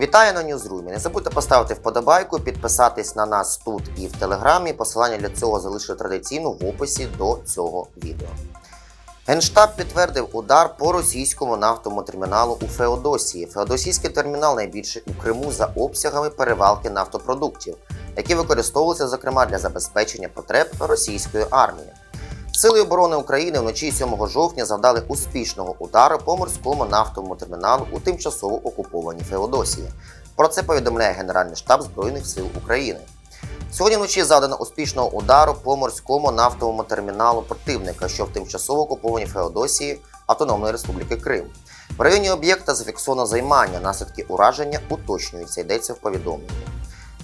Вітаю на Ньюзрумі. Не забудьте поставити вподобайку, підписатись на нас тут і в телеграмі. Посилання для цього залишу традиційно в описі до цього відео. Генштаб підтвердив удар по російському нафтовому терміналу у Феодосії. Феодосійський термінал найбільший у Криму за обсягами перевалки нафтопродуктів, які використовуються зокрема для забезпечення потреб російської армії. Сили оборони України вночі 7 жовтня завдали успішного удару по морському нафтовому терміналу у тимчасово окупованій Феодосії. Про це повідомляє Генеральний штаб Збройних сил України. Сьогодні вночі завдано успішного удару по морському нафтовому терміналу противника, що в тимчасово окупованій Феодосії Автономної Республіки Крим. В районі об'єкта зафіксовано займання, наслідки ураження уточнюються, йдеться в повідомленні.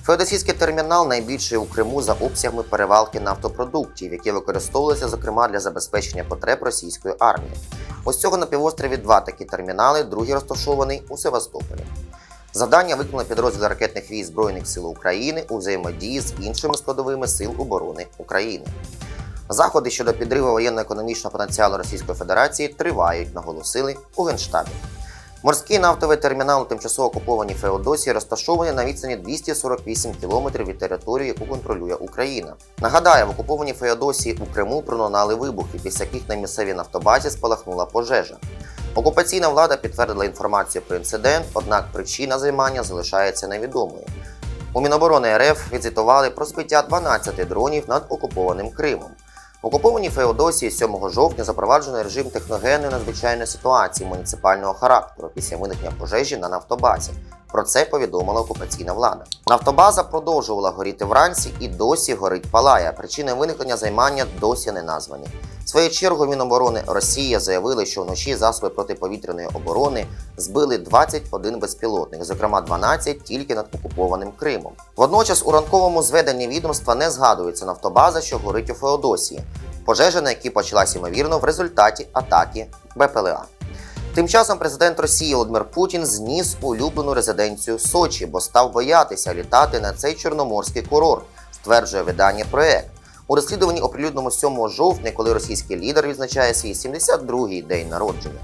Феодосійський термінал найбільший у Криму за обсягами перевалки нафтопродуктів, які використовуються зокрема для забезпечення потреб російської армії. Ось цього на півострові два такі термінали, другий розташований у Севастополі. Завдання виконано підрозділ ракетних військ Збройних сил України у взаємодії з іншими складовими сил оборони України. Заходи щодо підриву воєнно-економічного потенціалу Російської Федерації тривають, наголосили у Генштабі. Морський нафтовий термінал тимчасово окупованій Феодосії розташований на відстані 248 кілометрів від території, яку контролює Україна. Нагадаю, в окупованій Феодосії у Криму пролунали вибухи, після яких на місцевій нафтобазі спалахнула пожежа. Окупаційна влада підтвердила інформацію про інцидент, однак причина займання залишається невідомою. У Міноборони РФ відзвітували про збиття 12 дронів над окупованим Кримом. В окупованій Феодосії 7 жовтня запроваджено режим техногенної надзвичайної ситуації муніципального характеру після виникнення пожежі на нафтобазі. Про це повідомила окупаційна влада. Нафтобаза продовжувала горіти вранці і досі горить палає. Причини виникнення займання досі не названі. В свою чергу Міноборони Росія заявили, що вночі засоби протиповітряної оборони збили 21 безпілотник, зокрема 12 тільки над окупованим Кримом. Водночас у ранковому зведенні відомства не згадується нафтобаза, що горить у Феодосії, пожежа на якій почалась ймовірно в результаті атаки БПЛА. Тим часом президент Росії Володимир Путін зніс улюблену резиденцію Сочі, бо став боятися літати на цей чорноморський курорт, стверджує видання проект. У розслідуванні оприлюдненому 7 жовтня, коли російський лідер відзначає свій 72-й день народження.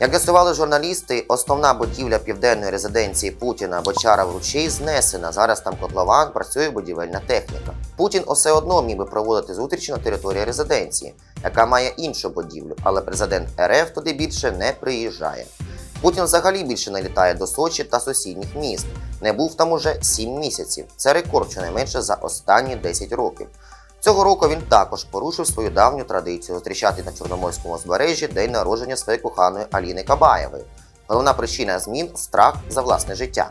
Як з'ясували журналісти, основна будівля південної резиденції Путіна Бочара в ручей знесена. Зараз там котлован працює будівельна техніка. Путін усе одно міг би проводити зустрічі на території резиденції, яка має іншу будівлю, але президент РФ туди більше не приїжджає. Путін взагалі більше не літає до Сочі та сусідніх міст. Не був там уже 7 місяців. Це рекорд щонайменше за останні 10 років. Цього року він також порушив свою давню традицію зустрічати на Чорноморському узбережжі день народження своєї коханої Аліни Кабаєвої. Головна причина змін страх за власне життя.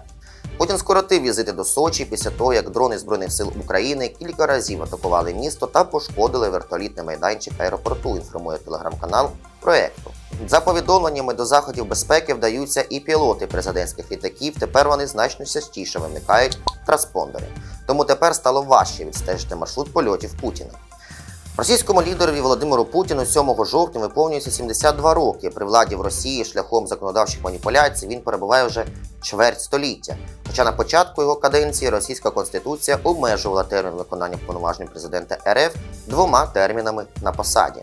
Путін скоротив візити до Сочі після того, як дрони Збройних сил України кілька разів атакували місто та пошкодили вертолітний майданчик аеропорту, інформує телеграм-канал проекту. За повідомленнями до заходів безпеки вдаються і пілоти президентських літаків. Тепер вони значно частіше вимикають транспондери. Тому тепер стало важче відстежити маршрут польотів Путіна. Російському лідерові Володимиру Путіну 7 жовтня виповнюється 72 роки. При владі в Росії шляхом законодавчих маніпуляцій він перебуває вже чверть століття. Хоча на початку його каденції російська конституція обмежувала термін виконання повноважень президента РФ двома термінами на посаді.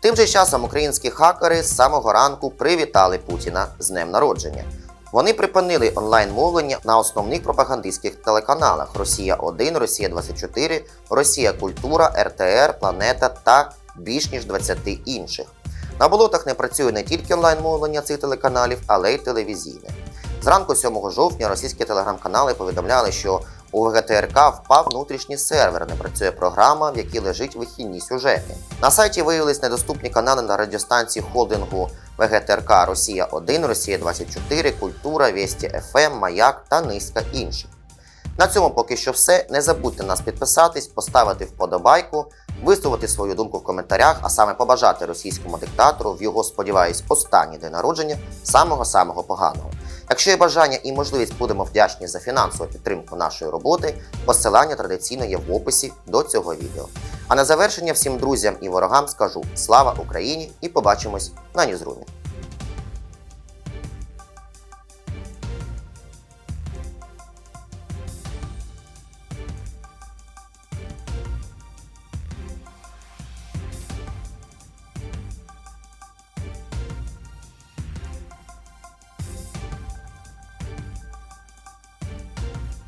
Тим же часом українські хакери з самого ранку привітали Путіна з днем народження. Вони припинили онлайн-мовлення на основних пропагандистських телеканалах Росія 1, Росія 24, Росія Культура, РТР, Планета та більш ніж 20 інших. На болотах не працює не тільки онлайн-мовлення цих телеканалів, але й телевізійне. Зранку 7 жовтня російські телеграм-канали повідомляли, що у ВГТРК впав внутрішній сервер, не працює програма, в якій лежить вихідні сюжети. На сайті виявились недоступні канали на радіостанції холдингу ВГТРК Росія 1, Росія 24, Культура, Весті ФМ, Маяк та низка інших. На цьому поки що все. Не забудьте нас підписатись, поставити вподобайку, висловити свою думку в коментарях, а саме побажати російському диктатору в його, сподіваюсь, останній день народження самого-самого поганого. Якщо є бажання і можливість, будемо вдячні за фінансову підтримку нашої роботи. Посилання традиційно є в описі до цього відео. А на завершення всім друзям і ворогам скажу слава Україні і побачимось на Ньюзрумі.